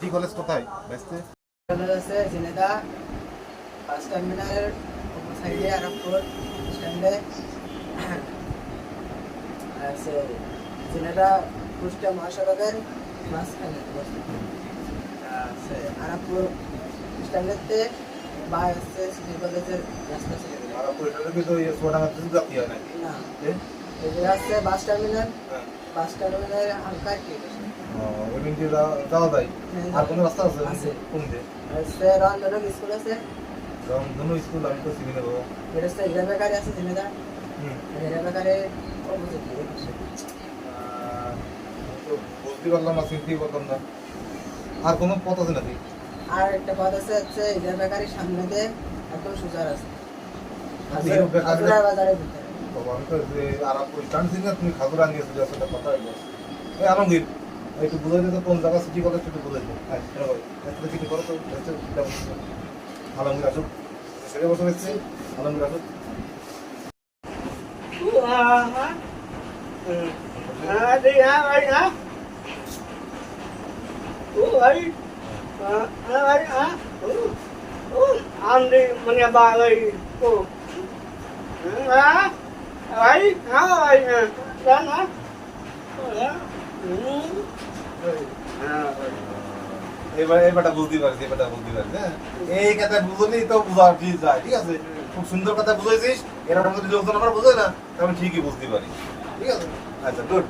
G college কোথায়? ব্যস্ত? College আছে ঝিনেদা বাস টার্মিনালের অপর সাইডে আরবপুর স্ট্যান্ডে। আছে ঝিনেদা কুষ্টিয়া মহাসড়কের মাঝখানে আছে আরবপুর স্ট্যান্ডেতে বা আছে সিটি কলেজের রাস্তা ছিল আর পরিষদের কিন্তু এই সোডাঙ্গা যাতে হয় নাকি? না? এই যে আছে বাস টার্মিনাল। হ্যাঁ। বাস টার্মিনালের হালকা। ও, ওই দিয়ে যাওয়া- যাওয়া যায়। আর কোনো রাস্তা আছে? আছে। কোন দিয়ে আছে রন্ধনক স্কুল আছে? রংধনু স্কুল আমি তো চিনি নেব এটা হচ্ছে হিরা বেকারি আছে ঝিনেদা হুম। হিরা বেকারি অপোজিট বুঝতে পারলাম না চিনতেই পারলাম না। আর কোনো পথ আছে নাকি? আর একটা পথ আছে হচ্ছে হিরা বেকারির সামনে দিয়ে একদম সোজা রাস্তা বেকারি- ভিতরে। বাবা, আমি তো যে আরাম স্টান সিং তুমি খাজুরা নিয়ে চলে আসলে কথা হইল। এই আলমগীর একটু বুঝাই দিতে কোন জায়গা সিটি কলেজ একটু বুঝাই দিও হ্যাঁ সিটি তো বুঝতে আলমগীর আসুক সেটা বসে এসেছি আলমগীর আসুক Andi menyebalai tu. Ha? Ai, ha ai. Dan ha? এবার এবারটা বুঝতে পারছি এবারটা বুঝতে পারছি এই কথা বুঝলি তো ঠিক আছে? খুব সুন্দর কথা বুঝাইছিস এরকম যদি লোকজন আমার বুঝে না তাহলে ঠিকই বুঝতে পারি ঠিক আছে? আচ্ছা গুড.